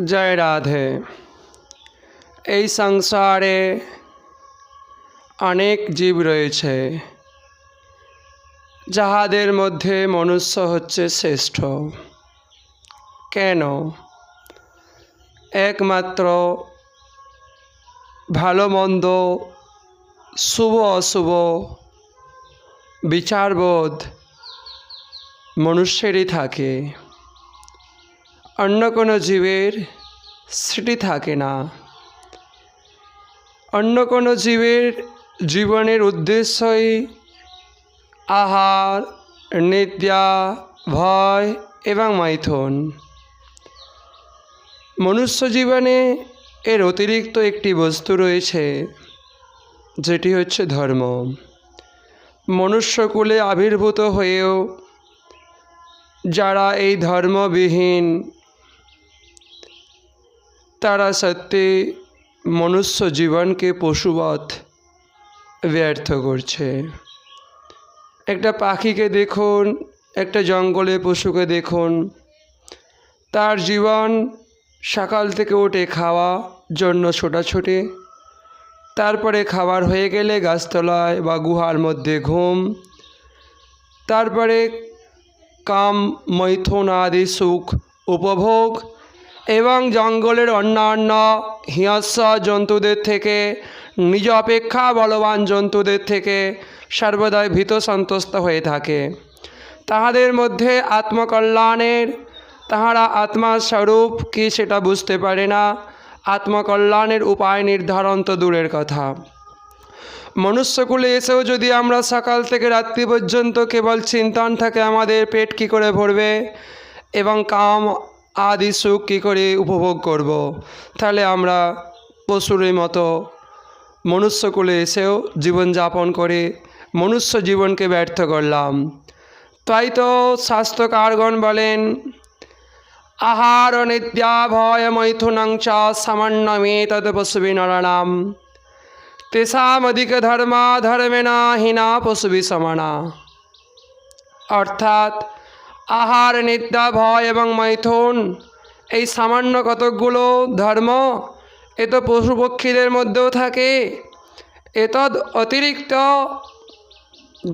জয় রাধে। এই সংসারে অনেক জীব রয়েছে, যাহাদের মধ্যে মনুষ্য হচ্ছে শ্রেষ্ঠ। কেন? একমাত্র ভালো মন্দ, শুভ অশুভ, বিচারবোধ মনুষ্যেরই থাকে। অন্য কোনো জীবের সেটি থাকে না। অন্য কোনো জীবের জীবনের উদ্দেশ্যই আহার, নিদ্রা, ভয় এবং মাইথন। মনুষ্য জীবনে এর অতিরিক্ত একটি বস্তু রয়েছে, যেটি হচ্ছে ধর্ম। মনুষ্যকুলে আবির্ভূত হয়েও যারা এই ধর্মবিহীন তারা সত্যি মনুষ্য জীবনকে পশুবৎ ব্যর্থ করছে। একটা পাখিকে দেখুন, একটা জঙ্গলে পশুকে দেখুন, তার জীবন সকাল থেকে উঠে খাওয়া জন্য ছোটাছুটি, তারপরে খাবার হয়ে গেলে গাছতলায় বা গুহার মধ্যে ঘুম, তারপরে কাম, মৈথুন আদি সুখ উপভোগ এবং জঙ্গলের অন্যান্য হিংস্র জন্তুদের থেকে, নিজ অপেক্ষা বলবান জন্তুদের থেকে সর্বদাই ভীত সন্তুষ্ট হয়ে থাকে। তাহাদের মধ্যে আত্মকল্যাণের, তাহারা আত্মার স্বরূপ কি সেটা বুঝতে পারে না। আত্মকল্যাণের উপায় নির্ধারণ তো দূরের কথা। মনুষ্যকুলে এসেও যদি আমরা সকাল থেকে রাত্রি পর্যন্ত কেবল চিন্তন থাকে আমাদের পেট কি করে ভরবে এবং কাম আদি সুখ কী করে উপভোগ করব। তাহলে আমরা পশুরের মতো মনুষ্যকুলে এসেও জীবনযাপন করে মনুষ্য জীবনকে ব্যর্থ করলাম। তাই তো স্বাস্থ্যকারগণ বলেন আহার নিদ্যা ভয় মৈথুনং চ সামান্যমে তদ পশুবি নরাণাম তেষামধিক ধর্মা ধর্মেনা হীনা পশুবি সমানা। অর্থাৎ আহার, নিদ্রা, ভয় এবং মৈথুন এই সামান্য কতকগুলো ধর্ম এ তো পশু পক্ষীদের মধ্যেও থাকে। এতদ অতিরিক্ত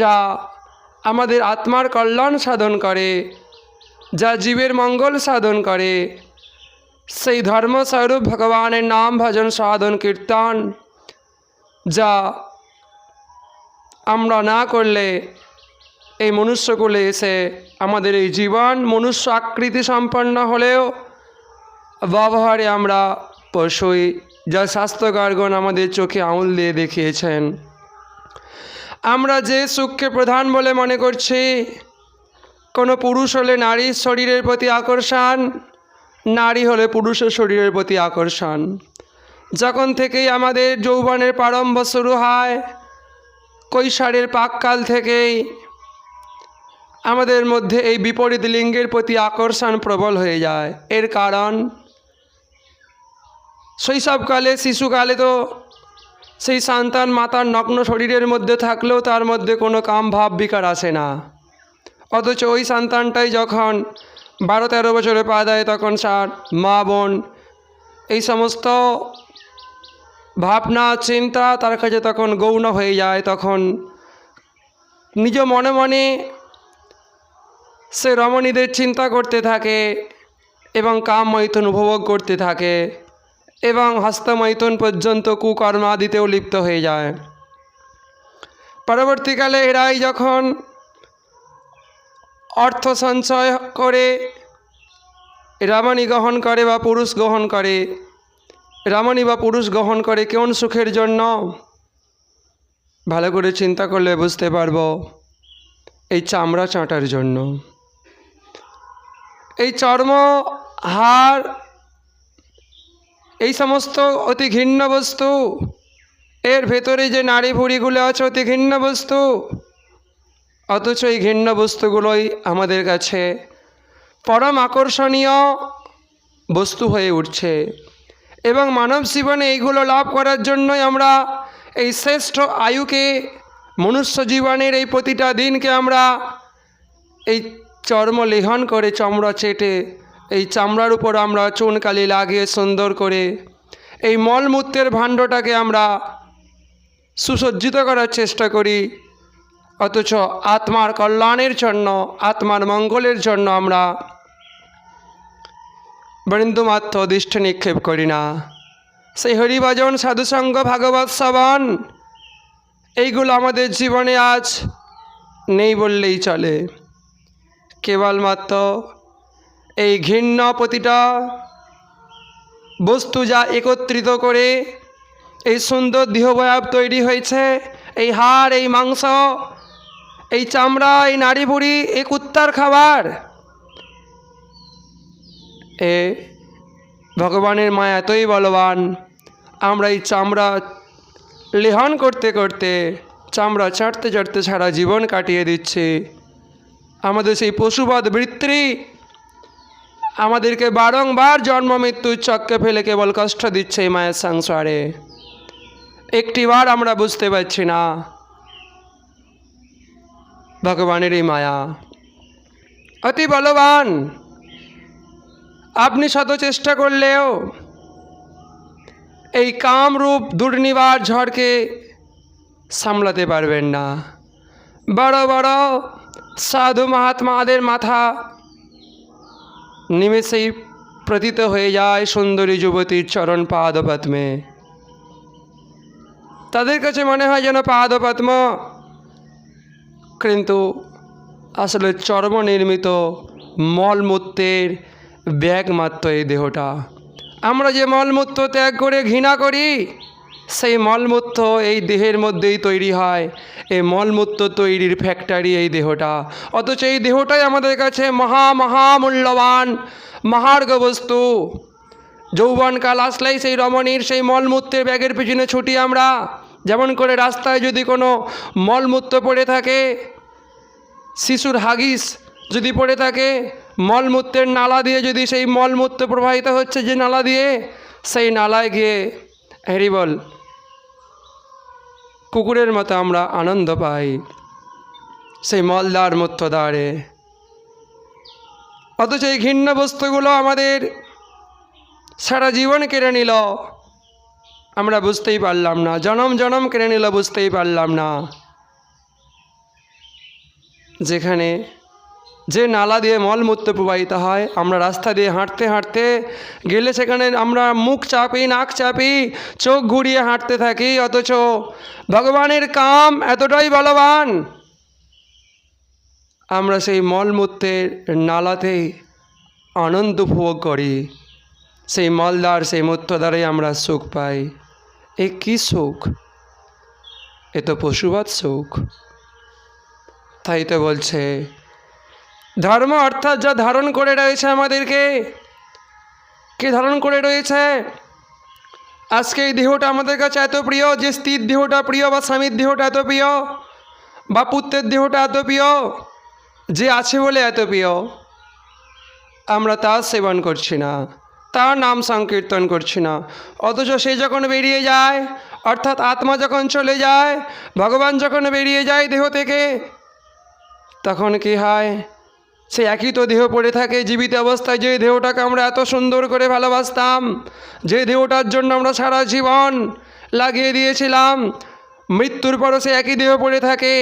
যা আমাদের আত্মার কল্যাণ সাধন করে, যা জীবের মঙ্গল সাধন করে। সেই ধর্মস্বরূপ ভগবানের নাম ভজন, সাধন, কীর্তন যা আমরা না করলে এই মনুষ্যকুলে এসে আমাদের এই জীবন মনুষ্য আকৃতি সম্পন্ন হলেও ব্যবহারে আমরা পশুই, যা স্বাস্থ্যকারগণ আমাদের চোখে আঙুল দিয়ে দেখিয়েছেন। আমরা যে সুখকে প্রধান বলে মনে করছি, কোনো পুরুষ হলে নারীর শরীরের প্রতি আকর্ষণ, নারী হলে পুরুষের শরীরের প্রতি আকর্ষণ। যখন থেকেই আমাদের যৌবনের প্রারম্ভ শুরু হয়, কৈশারের পাককাল থেকেই আমাদের মধ্যে এই বিপরীত লিঙ্গের প্রতি আকর্ষণ প্রবল হয়ে যায়। এর কারণ, শৈশবকালে, শিশুকালে তো সেই সন্তান মাতার নগ্ন শরীরের মধ্যে থাকলেও তার মধ্যে কোনো কাম ভাব বিকার আসে না। অথচ ওই সন্তানটাই যখন বারো তেরো বছরে পা দেয়, তখন সার মা, বোন এই সমস্ত ভাবনা, চিন্তা তার কাছে তখন গৌণ হয়ে যায়। তখন নিজ মনে মনে সে রমণীদের চিন্তা করতে থাকে এবং কাম মৈথুন উপভোগ করতে থাকে এবং হস্তমৈথুন পর্যন্ত কুকর্মাদিতেও লিপ্ত হয়ে যায়। পরবর্তীকালে এরাই যখন অর্থ সঞ্চয় করে, রমণী গ্রহণ করে বা পুরুষ গ্রহণ করে, রমণী বা পুরুষ গ্রহণ করে কোন সুখের জন্য? ভালো করে চিন্তা করলে বুঝতে পারব এই চামড়া চাঁটার জন্য। এই চর্ম, হাড়, এই সমস্ত অতি ঘৃণ্য বস্তু, এর ভেতরে যে নারী ভুড়িগুলো আছে অতি ঘৃণ্য বস্তু, অথচ এই ঘৃণ্য বস্তুগুলোই আমাদের কাছে পরম আকর্ষণীয় বস্তু হয়ে উঠছে। এবং মানব জীবনে এইগুলো লাভ করার জন্যই আমরা এই শ্রেষ্ঠ আয়ুকে, মনুষ্য জীবনের এই প্রতিটা দিনকে আমরা এই চর্ম লেহন করে চামড়া চেটে এই চামড়ার উপর আমরা চুনকালি লাগিয়ে সুন্দর করে, এই মলমূত্রের ভাণ্ডটাকে আমরা সুসজ্জিত করার চেষ্টা করি। অথচ আত্মার কল্যাণের জন্য, আত্মার মঙ্গলের জন্য আমরা বৃন্দুমাত্র দৃষ্ট নিক্ষেপ করি না। সেই হরিভজন সাধুসঙ্গ ভাগবত শ্রবণ, এইগুলো আমাদের জীবনে আজ নেই বললেই চলে। কেবলমাত্র এই ঘৃণ্য প্রতিটা বস্তু যা একত্রিত করে এই সুন্দর দেহবয়াব তৈরি হয়েছে, এই হাড়, এই মাংস, এই চামড়া, এই নাড়ি বুড়ি, এই কুত্তার খাবার। এ ভগবানের মায়া এতই বলবান, আমরা এই চামড়া লেহন করতে করতে, চামড়া চাটতে চাটতে সারা জীবন কাটিয়ে দিচ্ছে। আমাদের সেই পশুবধ বৃত্তি আমাদেরকে বারংবার জন্ম মৃত্যুর চক্কে ফেলে কেবল কষ্ট দিচ্ছে এই মায়ের সংসারে। একটিবার আমরা বুঝতে পারছি না। ভগবানের এই মায়া। অতি বলবান। আপনি শত চেষ্টা করলেও এই কামরূপ দুর্নিবার ঝড়কে সামলাতে পারবেন না। বড় বড় সাধু মহাত্মাদের মাথা নিমেষেই প্রতীত হয়ে যায় সুন্দরী যুবতীর চরণ পাদপদ্মে। তাদের কাছে মনে হয় যেন পাদপদ্ম কিন্তু আসলে চর্ম নির্মিত মলমূত্রের ব্যাগ মাত্র এই দেহটা। আমরা যে মলমূত্র ত্যাগ করে ঘৃণা করি সেই মলমূত্র এই দেহের মধ্যেই তৈরি হয়। এই মলমূত্র তৈরির ফ্যাক্টরি এই দেহটা। অথচ এই দেহটাই আমাদের কাছে মহা মহামূল্যবান মহার্ঘ বস্তু যৌবনকাল আসলেই সেই রমণীর সেই মলমূত্রের ব্যাগের পিছনে ছুটি আমরা। যেমন করে রাস্তায় যদি কোনো মলমূত্র পড়ে থাকে, শিশুর হাগিস যদি পড়ে থাকে, মলমূত্রের নালা দিয়ে যদি সেই মলমূত্র প্রবাহিত হচ্ছে যে নালা দিয়ে, সেই নালায় গিয়ে হ্যারিবল কুকুরের মতো আমরা আনন্দ পাই। সেই মলদার মধ্য দ্বারে অথচ এই ঘৃণ্য বস্তুগুলো আমাদের সারা জীবন কেড়ে নিল। আমরা বুঝতেই পারলাম না, জনম জনম কেড়ে নিল, বুঝতেই পারলাম না। যেখানে যে নালা দিয়ে মলমূত্র প্রবাহিত হয়, আমরা রাস্তা দিয়ে হাঁটতে হাঁটতে গেলে সেখানে আমরা মুখ চাপি, নাক চাপি, চোখ ঘুরিয়ে হাঁটতে থাকি, অথচ ভগবানের কাম এতটাই বলবান। আমরা সেই মলমূত্রের নালাতেই আনন্দ উপভোগ করি। সেই মলদার সেই মূত্র দ্বারাই আমরা সুখ পাই। এ কী সুখ? এ তো পশুবৎ সুখ। তাই তো বলছে ধর্ম অর্থাৎ যা ধারণ করে রয়েছে আমাদেরকে। কে ধারণ করে রয়েছে? আজকে এই দেহটা আমাদের কাছে এত প্রিয়, যে স্ত্রীর দেহটা প্রিয় বা স্বামীর দেহটা এত প্রিয়, বা পুত্রের দেহটা এত প্রিয়, যে আছে বলে এত প্রিয়। আমরা তার সেবন করছি না তার নাম সংকীর্তন করছি না। অথচ সে যখন বেরিয়ে যায়, অর্থাৎ আত্মা যখন চলে যায়, ভগবান যখন বেরিয়ে যায় দেহ থেকে, তখন কি হয়? সে একই তো দেহ পড়ে থাকে, জীবিত অবস্থায় যে দেহটাকে আমরা এত সুন্দর করে ভালোবাসতাম, যে দেহটার জন্য আমরা সারা জীবন লাগিয়ে দিয়েছিলাম, মৃত্যুর পরও সে একই দেহ পড়ে থাকে।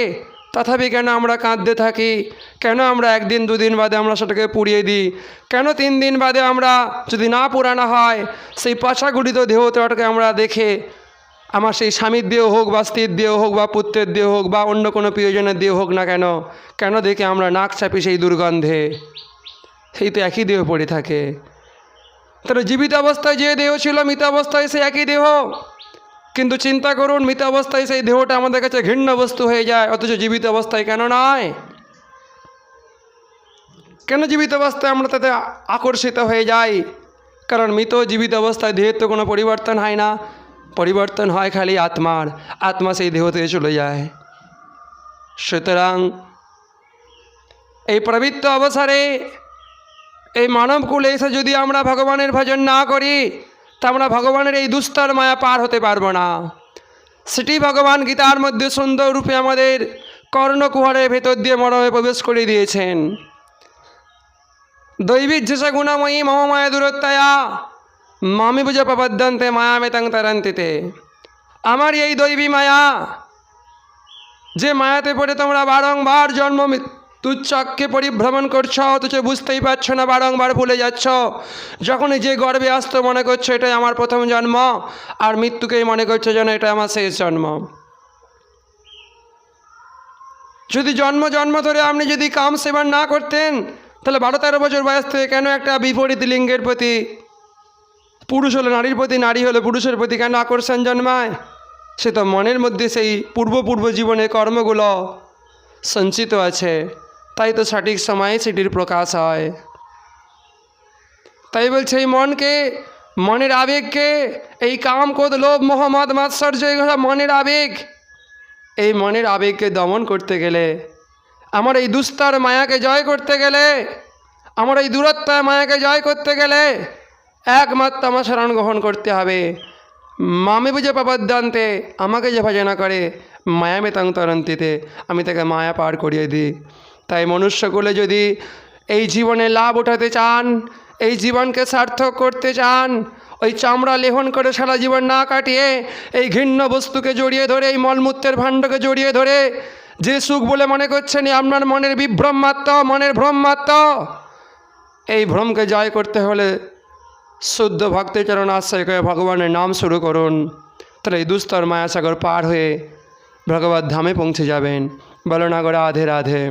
তথাপি কেন আমরা কাঁদতে থাকি? কেন আমরা একদিন, দুদিন বাদে আমরা সেটাকে পুড়িয়ে দিই? কেন তিন দিন বাদে আমরা যদি না পুরানো হয়, সেই পাশাগুড়িত দেহটাকে আমরা দেখে আমার সেই স্বামীর দেহ হোক বা স্ত্রীর দেহ হোক বা পুত্রের দেহ হোক বা অন্য কোনো প্রিয়জনের দেহ হোক না কেন কেন দেখে আমরা নাক চাপি সেই দুর্গন্ধে? সেই তো একই দেহ পড়ে থাকে। তাহলে জীবিত অবস্থায় যে দেহ ছিল মৃত অবস্থায় সেই একই দেহ? কিন্তু চিন্তা করুন, মৃত অবস্থায় সেই দেহটা আমাদের কাছে ঘৃণ্য বস্তু হয়ে যায়, অথচ জীবিত অবস্থায় কেন নয়? কেন জীবিত অবস্থায় আমরা তাতে আকর্ষিত হয়ে যাই? কারণ মৃত জীবিত অবস্থায় দেহের তো কোনো পরিবর্তন হয় না। পরিবর্তন হয় খালি আত্মার, আত্মা সেই দেহ থেকে চলে যায়। সুতরাং এই প্রবৃত্ত অবসরে এই মানবকুলে এসে যদি আমরা ভগবানের ভজন না করি, তা আমরা ভগবানের এই দুস্তর মায়া পার হতে পারব না। সেটি ভগবান গীতার মধ্যে সুন্দর রূপে আমাদের কর্ণকুহরের ভেতর দিয়ে মরমে প্রবেশ করে দিয়েছেন। দৈবিজ্জসা গুণময়ী মম মায়া দূরত্বয়া মামি বুঝে প্রবদ্ধন্তে মায়া মেতাং তারান্তিতে। আমার এই দৈবী মায়া, যে মায়াতে পড়ে তোমরা বারংবার জন্ম মৃত্যুচক্রে পরিভ্রমণ করছ, অথচ বুঝতেই পারছ না বারংবার ভুলে যাচ্ছ। যখনই যে গর্বে আসতো মনে করছ এটাই আমার প্রথম জন্ম, আর মৃত্যুকেই মনে করছ যেন এটা আমার শেষ জন্ম। যদি জন্ম জন্ম ধরে আপনি যদি কাম সেবন না করতেন, তাহলে বারো তেরো বছর বয়স থেকে কেন একটা বিপরীত লিঙ্গের প্রতি পুরুষ হলে নারীর প্রতি, নারী হলে পুরুষের প্রতি কেন আকর্ষণ জন্মায়? সে তো মনের মধ্যে সেই পূর্ব পূর্ব জীবনে কর্মগুলো সঞ্চিত আছে। তাই তো সঠিক সময়ে সেটির প্রকাশ হয়। তাই বলছে এই মনকে, মনের আবেগকে, এই কাম কোদ লোভ মোহাম্মদ মাৎসর্য এগুলো মনের আবেগ, এই মনের আবেগকে দমন করতে গেলে, আমার এই দুস্তর মায়াকে জয় করতে গেলে, আমার এই দূরত্বের মায়াকে জয় করতে গেলে একমাত্র আমার শরণ গ্রহণ করতে হবে। মামে বুঝে পাবদ্যান্তে আমাকে যে ভজনা করে মায়ামে তাং তরন্তিতে, আমি তাকে মায়া পার করিয়ে দিই। তাই মনুষ্যকুলে যদি এই জীবনে লাভ উঠাতে চান, এই জীবনকে সার্থক করতে চান, ওই চামড়া লেহন করে সারা জীবন না কাটিয়ে, এই ঘৃণ্য বস্তুকে জড়িয়ে ধরে, এই মলমূত্রের ভাণ্ডকে জড়িয়ে ধরে, যে সুখ বলে মনে করছেন আপনার মনের বিভ্রম মাত্র, মনের ভ্রম মাত্র, এই ভ্রমকে জয় করতে হলে শুদ্ধ ভক্তিচরণ আশ্রয় করে ভগবানের নাম শুরু করুন। তাহলে এই দুস্তর মায়াসাগর পার হয়ে ভগবত ধামে পৌঁছে যাবেন। বলো না রাধে রাধে।